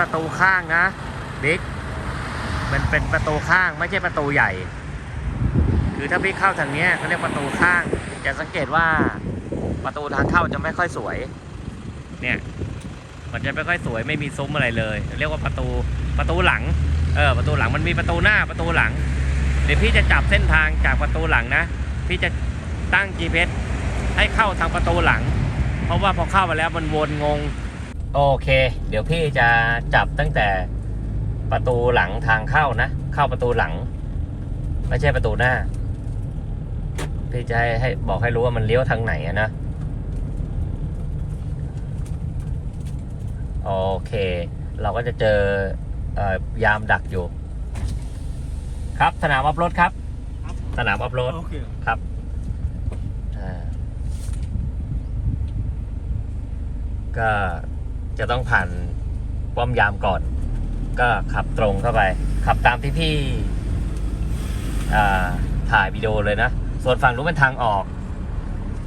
ประตูข้างนะบิ๊กมันเป็นประตูข้างไม่ใช่ประตูใหญ่ คือถ้าพี่เข้าทางนี้เขาเรียกประตูข้าง จะสังเกตว่าประตูทางเข้าจะไม่ค่อยสวย เนี่ย มันจะไม่ค่อยสวยไม่มีซุ้มอะไรเลย เรียกว่าประตูประตูหลัง เออ ประตูหลังมันมีประตูหน้าประตูหลัง เดี๋ยวพี่จะจับเส้นทางจากประตูหลังนะ พี่จะตั้ง GPS ให้เข้าทางประตูหลัง เพราะว่าพอเข้ามาแล้วมันวนงง โอเค เดี๋ยวพี่จะจับตั้งแต่ประตูหลังทางเข้านะ เข้าประตูหลัง ไม่ใช่ประตูหน้า พี่จะให้ให้บอกให้รู้ว่ามันเลี้ยวทางไหนอะนะ โอเค เราก็จะเจอเอ่อยามดักอยู่ ครับสนามอัพรถครับ สนามอัพรถโอเคครับอ่าก็ จะต้องผ่านป้อมยามก่อน ก็ขับตรงเข้าไป ขับตามที่พี่ถ่ายวิดีโอเลยนะ ส่วนฝั่งนู้นเป็นทางออก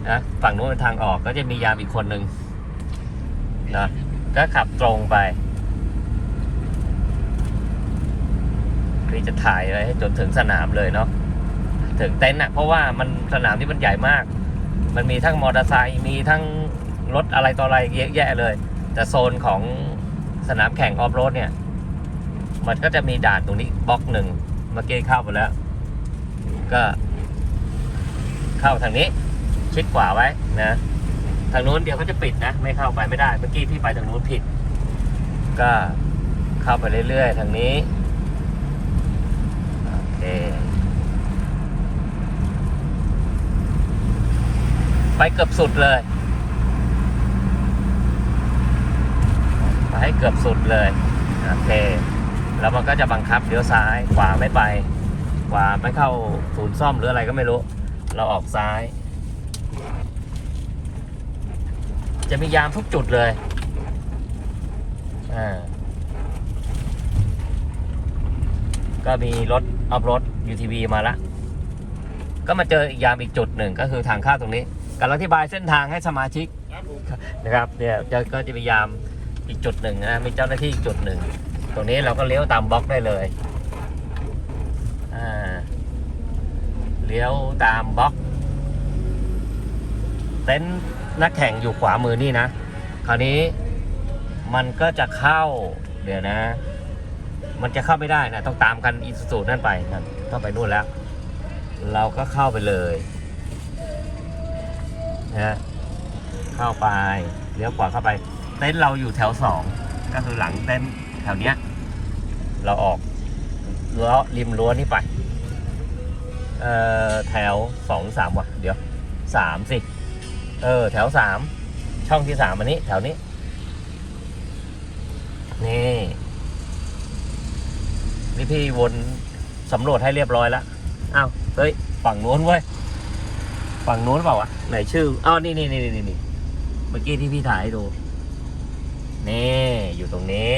นะฝั่งนู้นเป็นทางออกก็จะมียามอีกคนหนึ่งนะก็ขับตรงไปพี่จะถ่ายไว้ให้จนถึงสนามเลยเนาะถึงเต็นท์อะเพราะว่ามันสนามที่มันใหญ่มาก มันมีทั้งมอเตอร์ไซค์มีทั้งรถอะไรต่ออะไรเยอะแยะเลย แต่โซนของสนามแข่งออฟโรดเนี่ย มันก็จะมีด่านตรงนี้บล็อกหนึ่งเมื่อกี้เข้าไปแล้ว ก็ เข้าทางนี้ ชิดขวาไว้นะทางนู้นเดี๋ยวเขาจะปิดนะ ไม่เข้าไปไม่ได้ เมื่อกี้พี่ไปทางนู้นผิด ก็เข้าไปเรื่อยๆ ทางนี้โอเคไปเกือบสุดเลย ไป ให้เกือบสุดเลยโอเคแล้วมันก็จะบังคับเลี้ยวซ้ายขวาไม่ไป ขวาไม่เข้าศูนย์ซ่อมหรืออะไรก็ไม่รู้ เราออกซ้าย จะมียามทุกจุดเลยอ่าก็มีรถออฟรถ UTV มาละ ก็มาเจออีกยามอีกจุดหนึ่งก็คือทางเข้าตรงนี้กำลังอธิบายเส้นทางให้สมาชิกครับผมนะครับเนี่ยจะก็จะมียาม อีกจุดหนึ่งนะมีเจ้าหน้าที่อีกจุดหนึ่ง ตรงนี้เราก็เลี้ยวตามบล็อกได้เลยอ่าเลี้ยวตามบล็อก เต็นท์นักแข่งอยู่ขวามือนี่นะ คราวนี้มันก็จะเข้า เดี๋ยวนะ มันจะเข้าไม่ได้นะ ต้องตามกันอีซูซูนั่นไปนั่นต้องไปนู่นแล้ว เราก็เข้าไปเลยนะเข้าไป เลี้ยวขวาเข้าไป เต็นท์เราอยู่แถวสองก็คือหลังเต็นท์แถวเนี้ย เราออกรั้วริมรั้วนี่ไปเอ่อแถวสองสามว่ะ เดี๋ยวสามสิเออแถวสามช่องที่สามอันนี้ แถวนี้ นี่นี่พี่วนสำรวจให้เรียบร้อยแล้วอ้าวเฮ้ยฝั่งนู้นเว้ยฝั่งนู้นเปล่าวะไหนชื่ออ้าวนี่นี่นี่นี่นี่เมื่อกี้ที่พี่ถ่ายให้ดู นี่อยู่ตรงนี้